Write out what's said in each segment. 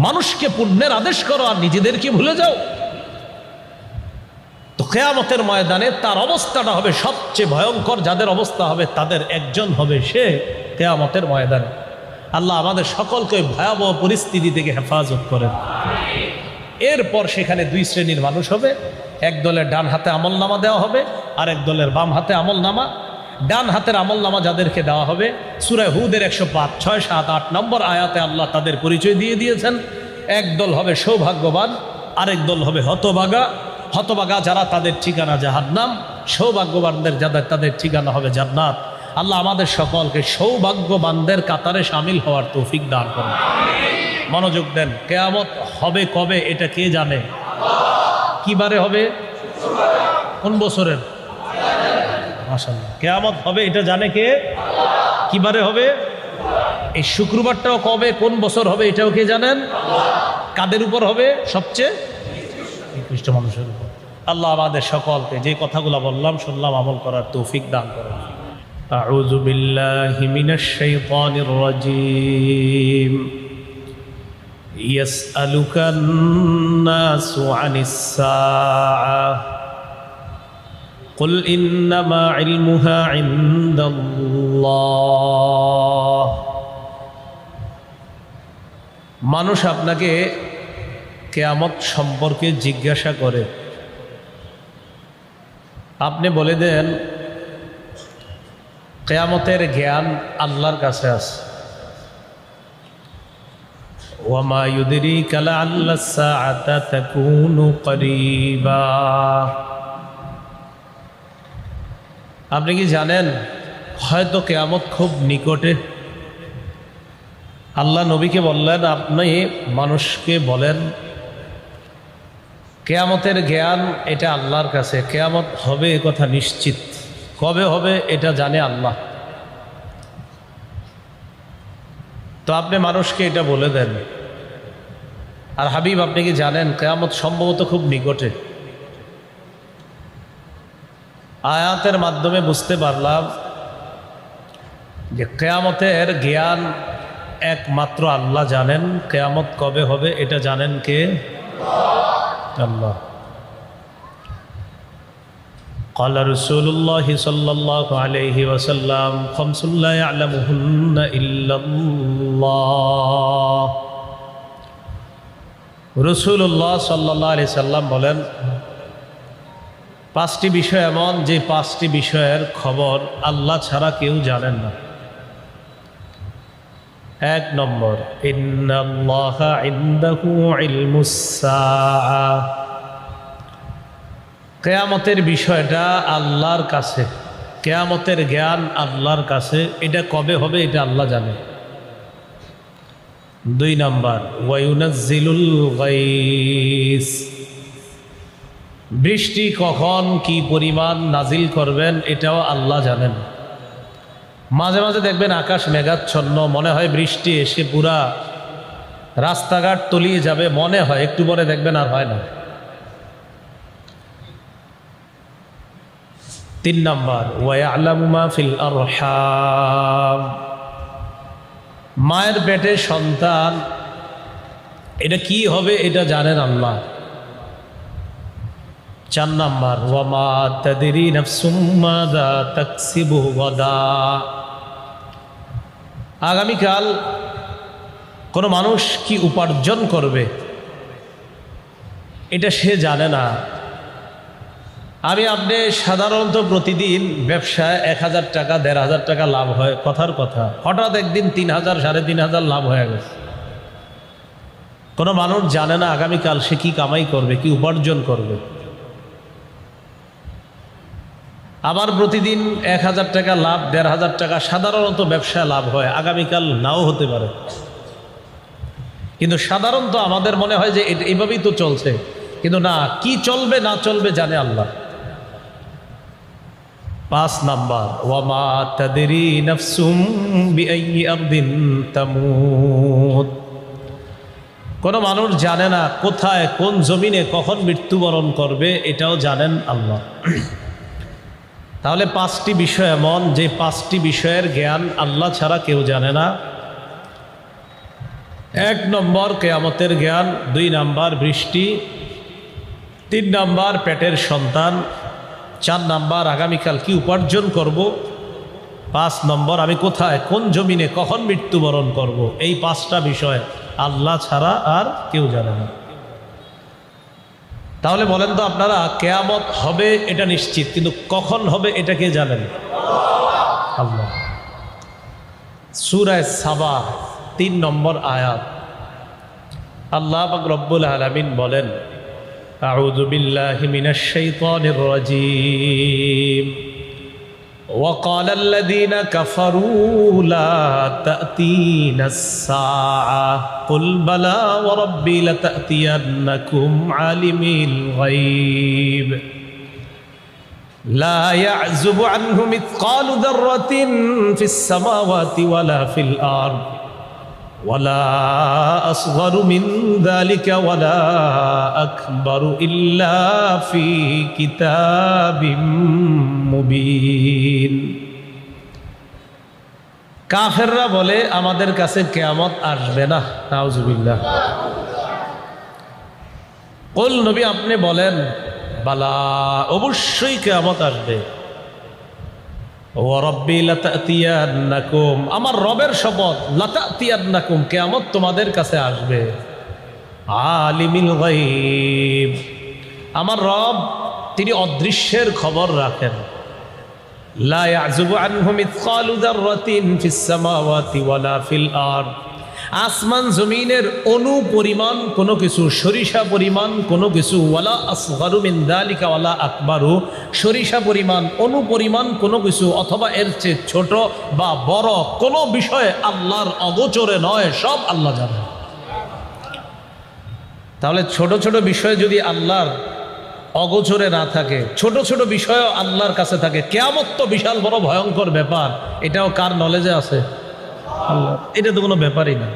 মানুষকে পুণ্যের আদেশ করো আর নিজেদেরকে ভুলে যাও। তো কেয়ামতের ময়দানে তার অবস্থাটা হবে সবচেয়ে ভয়ঙ্কর, যাদের অবস্থা হবে তাদের একজন হবে সে কেয়ামতের ময়দানে। আল্লাহ আমাদের সকলকে ভয়াবহ পরিস্থিতি থেকে হেফাজত করেন। এরপর সেখানে দুই শ্রেণির মানুষ হবে। এক দলের ডান হাতে আমল নামা দেওয়া হবে আর এক দলের বাম হাতে আমল নামা ডান হাতের আমল নামা যাদেরকে দেওয়া হবে সুরায় হুদের একশো পাঁচ, ছয়, সাত, আট নম্বর আয়াতে আল্লাহ তাদের পরিচয় দিয়ে দিয়েছেন। এক দল হবে সৌভাগ্যবান, আরেক দল হবে হতবাগা। হতবাগা যারা তাদের ঠিকানা জাহান্নাম, সৌভাগ্যবানদের যাদের তাদের ঠিকানা হবে জান্নাত। আল্লাহ আমাদের সকলকে সৌভাগ্যবানদের কাতারে সামিল হওয়ার তৌফিক দান করুন। মনোযোগ দেন, কেয়ামত হবে কবে এটা কে জানে? কিবারে হবে? কোন বছরের? মাশাল্লাহ কেয়ামত হবে এটা জানে কে কিবারে হবে এই শুক্রবারটাও কবে কোন বছর হবে এটাও কে জানেন কাদের উপর হবে সবচেয়ে নিকৃষ্ট মানুষের উপর আল্লাহ আমাদের সকলকে যে কথাগুলো বললাম শুনলাম আমল করার তৌফিক দান করেন أعوذ بالله من الشيطان الرجيم يسألك الناس عن الساعة قل إنما علمها عند الله মানুষ আপনাকে কেয়ামত সম্পর্কে জিজ্ঞাসা করে আপনি বলে দেন কেয়ামতের জ্ঞান আল্লাহর কাছে আছে ওয়ামা ইউদিরি কালা আল্লাহ সাআতা তাকুনু করিবা আপনি কি জানেন, হয়তো কেয়ামত খুব নিকটে। আল্লাহ নবীকে বললেন, আপনি মানুষকে বলেন, কেয়ামতের জ্ঞান এটা আল্লাহর কাছে। কেয়ামত হবে এ কথা নিশ্চিত। কবে হবে এটা জানে আল্লাহ। তো আপনি মানুষকে এটা বলে দেন। আর হাবিব, আপনি কি জানেন, কেয়ামত সম্ভবত খুব নিকটে। আয়াতের মাধ্যমে বুঝতে পারলাম যে কেয়ামতের জ্ঞান একমাত্র আল্লাহ জানেন কেয়ামত কবে হবে এটা জানেন কে আল্লাহ قال رسول الله صلى الله عليه وسلم خمس لا يعلمهن إلا الله রসুল্লাহ সাল্লাহ আলি সাল্লাম বলেন পাঁচটি বিষয় এমন যে পাঁচটি বিষয়ের খবর আল্লাহ ছাড়া কেউ জানেন না। এক নম্বর কেয়ামতের বিষয়টা আল্লাহর কাছে, কেয়ামতের জ্ঞান আল্লাহর কাছে, এটা কবে হবে এটা আল্লাহ জানে। দুই নাম্বার ওয়াইনাজিলুল গাইস। বৃষ্টি কখন কি পরিমাণ নাজিল করবেন, এটাও আল্লাহ জানেন। মাঝে মাঝে দেখবেন আকাশ মেঘাচ্ছন্ন, মনে হয় বৃষ্টি এসে পুরা রাস্তাঘাট তলিয়ে যাবে, মনে হয়, একটু পরে দেখবেন আর হয় না। তিন নম্বর ওয়ালামুমা ফিল আরহাম। মায়ের পেটে সন্তান, এটা কি হবে এটা জানেন আল্লাহ। চার নম্বর, ওয়ামা তাদেরি নফসুম্মাদা তাকসিবু আগামীকাল কোনো মানুষ কি উপার্জন করবে, এটা সে জানে না। আমি আপনি সাধারণত প্রতিদিন ব্যবসায় এক হাজার টাকা, দেড় হাজার টাকা লাভ হয়, কথার কথা। হঠাৎ একদিন তিন হাজার, সাড়ে তিন হাজার লাভ হয়ে গেছে। কোনো মানুষ জানে না আগামীকাল সে কি কামাই করবে, কি উপার্জন করবে। আবার প্রতিদিন এক হাজার টাকা লাভ, দেড় হাজার টাকা সাধারণত ব্যবসায় লাভ হয়। আগামীকাল নাও হতে পারে। কিন্তু সাধারণত আমাদের মনে হয় যে এটা এভাবেই তো চলছে। কিন্তু না, কি চলবে, না চলবে জানে আল্লাহ। পাঁচ নাম্বার, ওয়ামা তাদেরি নফসুম বিআইয়ি আরদিন তামুত। কোনো মানুষ জানে না কোথায়, কোন জমিনে কখন মৃত্যুবরণ করবে, এটাও জানেন আল্লাহ। তাহলে পাঁচটি বিষয় এমন, যে পাঁচটি বিষয়ের জ্ঞান আল্লাহ ছাড়া কেউ জানে না। এক নম্বর কেয়ামতের জ্ঞান, দুই নাম্বার বৃষ্টি, তিন নাম্বার পেটের সন্তান, চার নাম্বার আগামীকাল কি উপার্জন করব, পাঁচ নম্বর আমি কোথায়, কোন জমিনে কখন মৃত্যুবরণ করব, এই পাঁচটা বিষয় আল্লাহ ছাড়া আর কেউ জানে না। তাহলে বলেন তো আপনারা, কেয়ামত হবে এটা নিশ্চিত, কিন্তু কখন হবে এটা কে জানেন? আল্লাহ। সুরায় সাবা, তিন নম্বর আয়াত। আল্লাহ রব্বুল আলমিন বলেন আউজুবিল্লাহ মিনাশ শাইতানির وقال الذين كفروا لا تأتينا الساعة. قل بلى وربي لتأتينكم عالم الغيب. لا يعزب عنه مثقال ذرة في السماوات ولا في الأرض. ولا أصغر من ذلك ولا أكبر إلا في كتاب মুবিন কাফেররা বলে আমাদের কাছে কেয়ামত আসবে না নাউজুবিল্লাহ কোল নবী আপনি বলেন বালা অবশ্যই কেয়ামত আসবে ও রব্বি নাকুম আমার রবের শপথ নাকুম কেয়ামত তোমাদের কাছে আসবে। আলিমিল গাইব আমার রব, তিনি অদৃশ্যের খবর রাখেন। লা ইয়াযুবু আনহু মিথকালু যাররাতিন ফিস সামাওয়াতি ওয়ালা ফিল আরদ। আসমান জমিনের অনু পরিমাণ কোনো কিছু, সরিষা পরিমাণ কোনো কিছু, ওয়ালা আসগারু মিন দালিকা ওয়ালা আকবারু, সরিষা পরিমাণ, অনু পরিমাণ কোনো কিছু, অথবা এর চেয়ে ছোট বা বড় কোনো বিষয়ে আল্লাহর অগোচরে নয়, সব আল্লাহ জানেন। তাহলে ছোট ছোট বিষয় যদি আল্লাহর অগোচরে না থাকে, ছোট ছোট বিষয়ও আল্লাহর কাছে থাকে, কেয়ামত তো বিশাল বড় ভয়ঙ্কর ব্যাপার, এটাও কার নলেজে আছে? আল্লাহ, এটা তো কোনো ব্যাপারই না।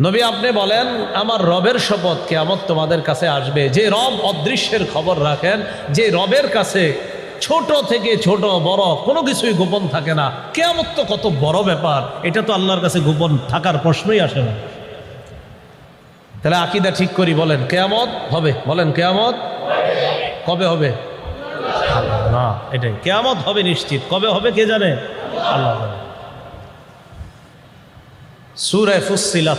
নবী, আপনি বলেন, আমার রবের শপথ কেয়ামত তোমাদের কাছে আসবে। যে রব অদৃশ্যের খবর রাখেন, যে রবের কাছে ছোট থেকে ছোট, বড়, কোনো কিছুই গোপন থাকে না। কেয়ামত তো কত বড় ব্যাপার, এটা তো আল্লাহর কাছে গোপন থাকার প্রশ্নই আসে না। তাহলে আকিদা ঠিক করি, বলেন, কেয়ামত হবে? বলেন, কেয়ামত কবে হবে? না, এটাই। কেয়ামত হবে নিশ্চিত। কবে হবে কে জানে? আল্লাহ। সুরায় ফুসিলাত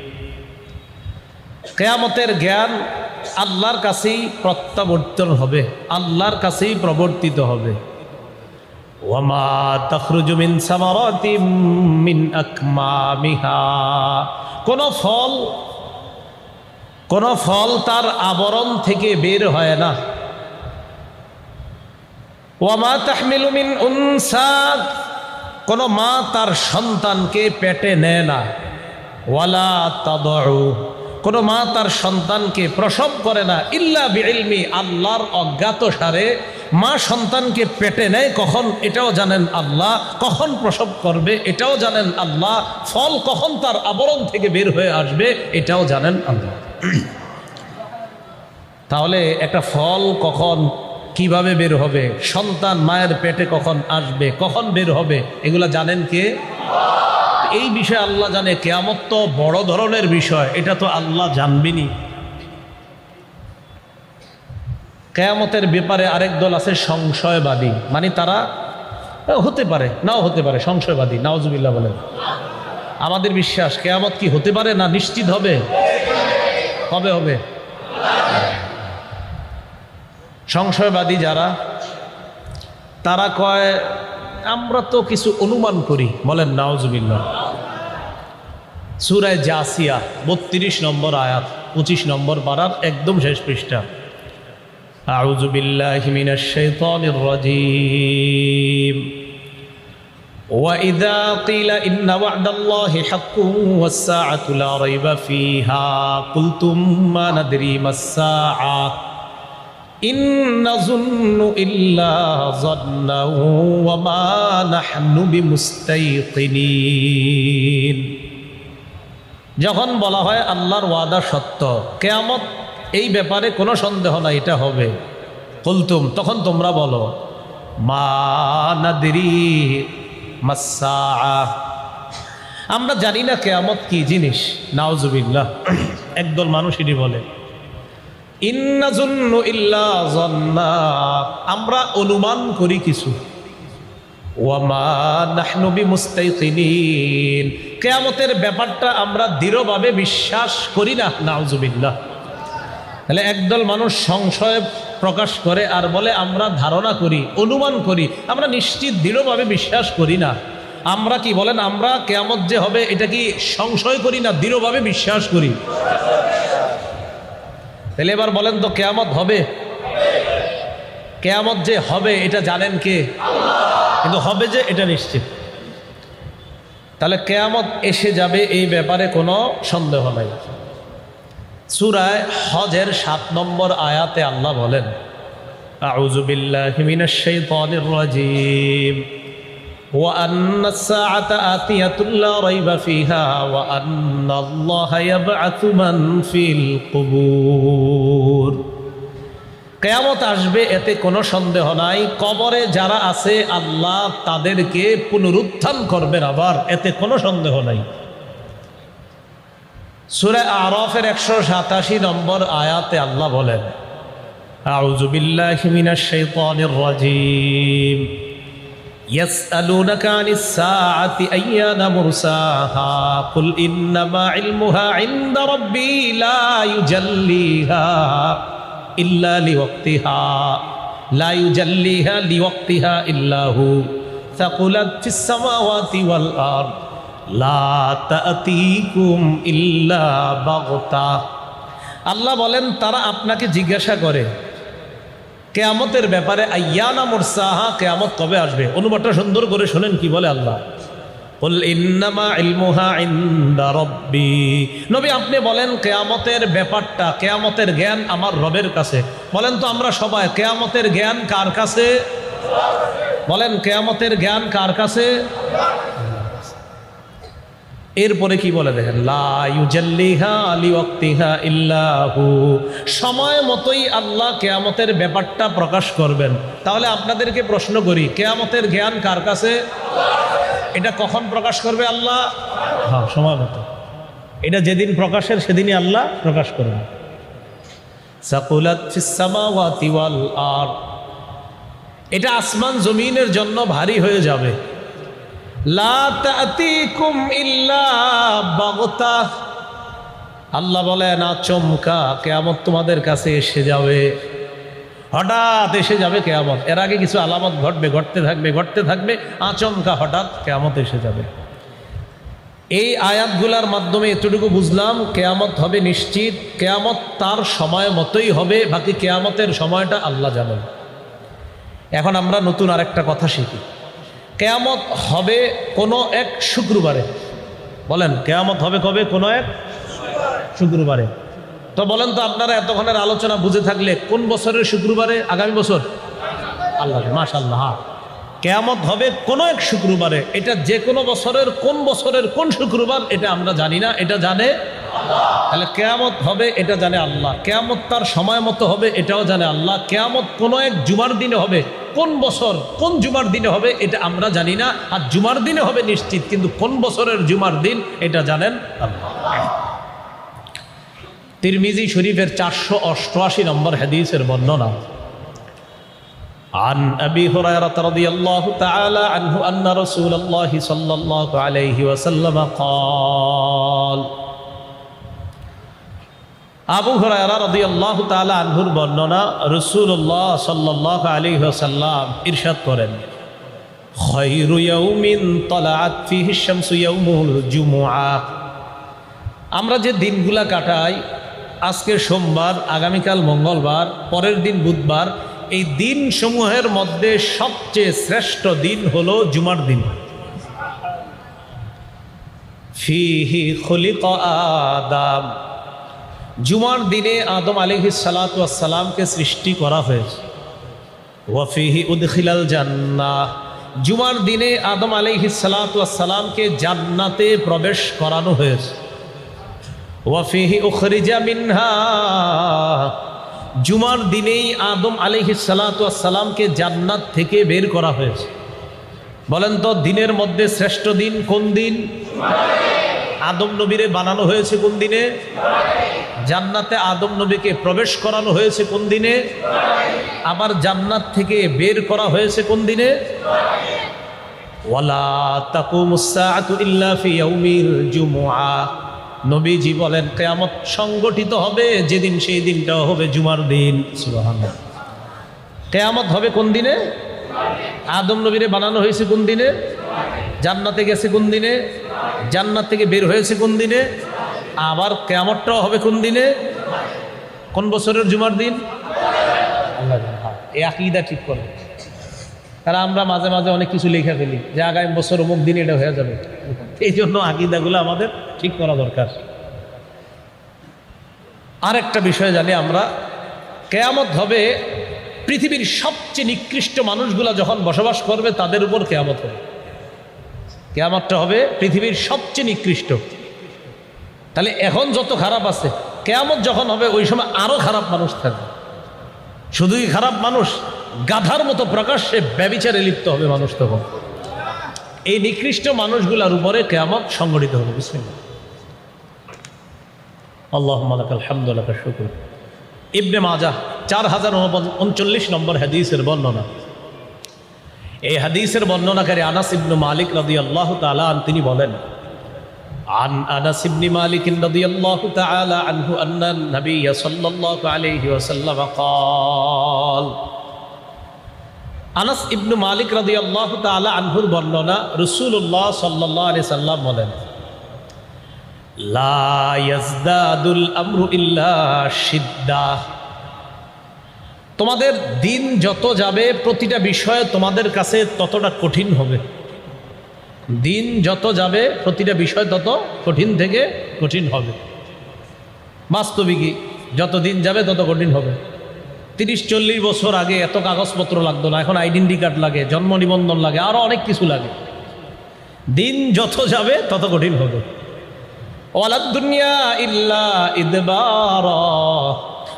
কেয়ামতের জ্ঞান আল্লাহর কাছেই প্রত্যাবর্তন হবে, আল্লাহর কাছেই প্রবর্তিত হবে। তখরুজু মিন কোন ফল কোন ফল তার আবরণ থেকে বের হয় না। ওয়ামা তাহমিলু মিন উনসা, কোন মা তার সন্তানকে পেটে নেয় না। ওয়ালা তাদউ। কোন মা তার সন্তানকে প্রসব করে না, ইল্লা বিইলমি আল্লাহর অজ্ঞাত সারে। মা সন্তানকে পেটে নেয় কখন? এটাও জানেন আল্লাহ। কখন প্রসব করবে? এটাও জানেন আল্লাহ। ফল কখন তার আবরণ থেকে বের হয়ে আসবে? এটাও জানেন আল্লাহ। তাহলে একটা ফল কখন কীভাবে বের হবে? সন্তান মায়ের পেটে কখন আসবে? কখন বের হবে? এগুলা জানেন কে? এই বিষয়ে আল্লাহ জানে, কেয়ামত তো বড় ধরনের বিষয়, এটা তো আল্লাহ জানবেনি কেয়ামতের ব্যাপারে আরেক দল আছে সংশয়বাদী মানে তারা হতে পারে, নাও হতে পারে, সংশয়বাদী নাওজুবিল্লাহ বলেন। আমাদের বিশ্বাস, কেয়ামত কি হতে পারে না নিশ্চিত হবে? হবে হবে। সংশয়বাদী যারা, তারা কয় আমরা তো কিছু অনুমান করি বলেন নাওজুবিল্লাহ সুরায় জাসিয়া বত্রিশ নম্বর আয়াত পঁচিশ নম্বর পাড়ার একদম শেষ পৃষ্ঠা أعوذ بالله من الشيطان الرجيم وإذا قيل إن وعد الله حق والساعة لا ريب فيها قلتم ما ندري ما الساعة যখন বলা হয় আল্লাহর ওয়াদা সত্য, কেয়ামত এই ব্যাপারে কোনো সন্দেহ নাই, এটা হবে। কুলতুম, তখন তোমরা বলো, মা নাদিরি মাসা আমরা জানি না কেয়ামত কি জিনিস। নাওজুবিল্লাহ একদল মানুষ এটি বলে ইন্না জুন্নু ইল্লা জন্না আমরা অনুমান করি কিছু। কেয়ামতের ব্যাপারটা আমরা দৃঢ়ভাবে বিশ্বাস করি না। নাউজুবিল্লাহ। তাহলে একদল মানুষ সংশয় প্রকাশ করে আর বলে, আমরা ধারণা করি, অনুমান করি, আমরা নিশ্চিত দৃঢ়ভাবে বিশ্বাস করি না। আমরা কি বলেন, আমরা কেয়ামত যে হবে, এটা কি সংশয় করি না, দৃঢ়ভাবে বিশ্বাস করি? তাহলে এবার বলেন তো কেয়ামত হবে? কেয়ামত যে হবে, এটা জানেন কে? কিন্তু হবে যে, এটা নিশ্চিত। তাহলে কেয়ামত এসে যাবে, এই ব্যাপারে কোনো সন্দেহ নাই। সুরায় হজের সাত নম্বর আয়াতে আল্লাহ বলেন আউজুবিল্লাহ وأن الساعة آتية لا ريب فيها وأن الله يبعث من في القبور কেয়ামত আসবে এতে কোনো সন্দেহ নাই কবরে যারা আছে আল্লাহ তাদেরকে পুনরুত্থান করবেন আবার এতে কোনো সন্দেহ নাই সুরে আরফের একশো সাতাশি নম্বর আয়াতে আল্লাহ বলেন أعوذ بالله من الشيطان الرجيم يسألونك عن الساعة أيان مرساها قل إنما علمها عند ربي لا يجليها إلا لوقتها لا يجليها لوقتها إلا هو ثقلت في السماوات والأرض لا تأتيكم إلا بغتة আল্লাহ বলেন তারা আপনাকে জিজ্ঞাসা করে কেয়ামতের ব্যাপারে আয়ানা মুরসাহা কেয়ামত কবে আসবে? অনুবাদটা সুন্দর করে শোনেন কি বলে আল্লাহ। নবী আপনি বলেন, কেয়ামতের ব্যাপারটা, কেয়ামতের জ্ঞান আমার রবের কাছে। বলেন তো আমরা সবাই, কেয়ামতের জ্ঞান কার কাছে? বলেন, কেয়ামতের জ্ঞান কার কাছে? এরপরে কি বলে দেখেন ইল্লাহু। সময় মতোই আল্লাহ কেয়ামতের ব্যাপারটা প্রকাশ করবেন। তাহলে আপনাদেরকে প্রশ্ন করি, কেয়ামতের জ্ঞান কার কাছে? এটা কখন প্রকাশ করবে আল্লাহ? হ্যাঁ সময় মতো। এটা যেদিন প্রকাশের সেদিনই আল্লাহ প্রকাশ করবে আর এটা আসমান জমিনের জন্য ভারী হয়ে যাবে। আল্লাহ বলে না চমকা কেয়ামত তোমাদের কাছে এসে যাবে। হঠাৎ এসে যাবে কেয়ামত। এর আগে কিছু আলামত ঘটবে, ঘটতে থাকবে ঘটতে থাকবে, আচমকা হঠাৎ কেয়ামত এসে যাবে। এই আয়াতগুলার মাধ্যমে এতটুকু বুঝলাম, কেয়ামত হবে নিশ্চিত, কেয়ামত তার সময় মতোই হবে, বাকি কেয়ামতের সময়টা আল্লাহ জানেন। এখন আমরা নতুন আরেকটা কথা শিখি। কেয়ামত হবে কোনো এক শুক্রবারে। বলেন, কেয়ামত হবে কবে? কোনো এক শুক্রবারে। তো বলেন তো, আপনারা এতক্ষণের আলোচনা বুঝে থাকলে কোন বছরের শুক্রবারে? আগামী বছর? আল্লাহ মাস আল্লাহ কেয়ামত হবে কোনো এক শুক্রবারে। এটা যে কোনো বছরের, কোন বছরের কোন শুক্রবার, এটা আমরা জানি না। এটা জানে তাহলে কেয়ামত হবে এটা জানে আল্লাহ কেয়ামত তার সময় মতো হবে এটাও জানে আল্লাহ কেয়ামত কোনো এক জুমার দিনে হবে কোন বছর কোন জুমার দিনে হবে এটা আমরা জানি না আর জুমার দিনে হবে নিশ্চিত কিন্তু কোন বছরের জুমার দিন এটা জানেন আল্লাহ তিরমিজি শরীফের চারশো অষ্টআশি নম্বর হাদিসের বর্ণনা عن أبي هريرة رضي الله تعالى عنه أن رسول الله صلى الله عليه وسلم قال আবু হরায়রা রাদিয়াল্লাহু তাআলা আনহুর বর্ণনা রাসূলুল্লাহ সাল্লাল্লাহু আলাইহি ওয়াসাল্লাম ইরশাদ করেন। আমরা যে দিনগুলা কাটাই আজকে সোমবার, আগামীকাল মঙ্গলবার, পরের দিন বুধবার, এই দিন সমূহের মধ্যে সবচেয়ে শ্রেষ্ঠ দিন হলো জুমার দিন। ফিহি খলিক আদাম। জুমার দিনে আদম আলিহি সালাতামকে সৃষ্টি করা হয়েছে। ওয়াফিহি উদখিলাল জান্নাহ। জুমার দিনে আদম আলিহি সালাতামকে জান্নাতে প্রবেশ করানো হয়েছে। ওয়াফিহি উখরিজা মিনহা। জুমার দিনেই আদম আলিহি সালাতামকে জান্নাত থেকে বের করা হয়েছে। বলেন তো, দিনের মধ্যে শ্রেষ্ঠ দিন কোন দিন? আদম নবীরে বানানো হয়েছে কোন দিনে? জান্নাতে আদম নবীকে প্রবেশ করানো হয়েছে কোন দিনে? আবার জান্নাত থেকে বের করা হয়েছে কোন দিনে? নবীজি বলেন, কিয়ামত সংগঠিত হবে, যেদিন সেই দিনটা হবে জুমার দিন। কিয়ামত হবে কোন দিনে? আদম নবীরে বানানো হয়েছে কোন দিনে? জান্নাতে গেছে কোন দিনে? জান্নাত থেকে বের হয়েছে কোন দিনে? আবার কেমনটাও হবে কোন দিনে? কোন বছরের জুমার দিন? হ্যাঁ, এই আকিদা ঠিক করে কারণ আমরা মাঝে মাঝে অনেক কিছু লেখা ফেলি যে আগামী বছর অমুক দিন এটা হয়ে যাবে। এই জন্য আকিদাগুলো আমাদের ঠিক করা দরকার। আর একটা বিষয় জানি আমরা কেয়ামত হবে পৃথিবীর সবচেয়ে নিকৃষ্ট মানুষগুলা যখন বসবাস করবে তাদের উপর কেয়ামত হবে। কেয়ামতটা হবে পৃথিবীর সবচেয়ে নিকৃষ্ট। তাহলে এখন যত খারাপ আছে, কেয়ামত যখন হবে, ওই সময় আরও খারাপ মানুষ থাকবে। শুধুই খারাপ মানুষ, গাধার মতো প্রকাশ্যে ব্যবিচারে লিপ্ত হবে মানুষ তখন। এই নিকৃষ্ট মানুষগুলার উপরে কেয়ামত সংগঠিত হবে বুঝলেন আল্লাহ আলহামদুল্লাহ শুক্র। ইবনে মাজা চার হাজার উনচল্লিশ নম্বর হাদিসের বর্ণনা। এই হাদিসের বর্ণনাকারী আনাস ইবনু মালিক রদি আল্লাহ তালান তিনি বলেন عن أنس بن مالك رضي الله تعالى عنه أن النبي صلى الله عليه وسلم قال আনাস ইবনু মালিক রাদি আল্লাহ তালা আনহুর বর্ণনা রসুল্লাহ সাল্লাহ আলি সাল্লাম বলেন লা ইয়াজদাদুল আমরু ইল্লা সিদ্দাহ তোমাদের দিন যত যাবে প্রতিটা বিষয় তোমাদের কাছে ততটা কঠিন হবে দিন যত যাবে, প্রতিটা বিষয় তত কঠিন থেকে কঠিন হবে। বাস্তবিকই, যত দিন যাবে, তত কঠিন হবে। তিরিশ চল্লিশ বছর আগে এত কাগজপত্র লাগতো না, এখন আইডেন্টি কার্ড লাগে, জন্ম নিবন্ধন লাগে আরও অনেক কিছু লাগে। দিন যত যাবে, তত কঠিন হবে। দুনিয়া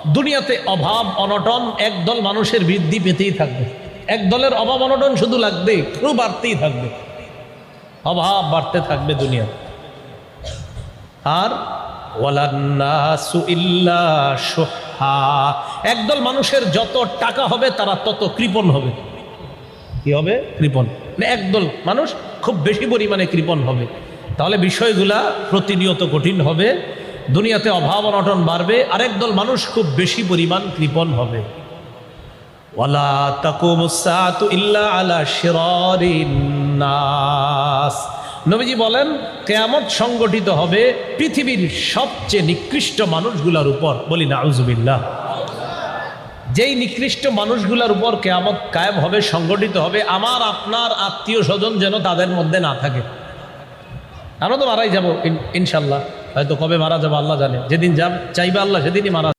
দুনিয়াতে অভাব, অনটন, একদল মানুষের বৃদ্ধি পেতেই থাকবে। এক দলের অভাব, অনটন শুধু লাগবে, খুব বাড়তেই থাকবে। অভাব বাড়তে থাকবে দুনিয়া আর একদল মানুষের যত টাকা হবে, তারা তত কৃপণ হবে। কি হবে? কৃপণ। মানে একদল মানুষ খুব বেশি পরিমাণে কৃপণ হবে। তাহলে বিষয়গুলা প্রতিনিয়ত কঠিন হবে। দুনিয়াতে অভাব অনটন বাড়বে। আরেক দল মানুষ খুব বেশি পরিমাণ কৃপণ হবে। ওয়ালা তাকুমুসাতু ইল্লা আলা শিরারিন। নাস। নবীজি বলেন, কেয়ামত সংগঠিত হবে পৃথিবীর সবচেয়ে নিকৃষ্ট মানুষগুলোর উপর। বলি না আউজুবিল্লাহ যেই নিকৃষ্ট মানুষগুলোর উপর কেয়ামত কায়েম হবে, সংগঠিত হবে, আমার, আপনার আত্মীয় স্বজন যেন তাদের মধ্যে না থাকে। আমরা তো মারাই যাব ইনশাল্লাহ। হয়তো কবে মারা যাব, আল্লাহ জানে। যেদিন যাব, চাইবে আল্লাহ, সেদিনই মারা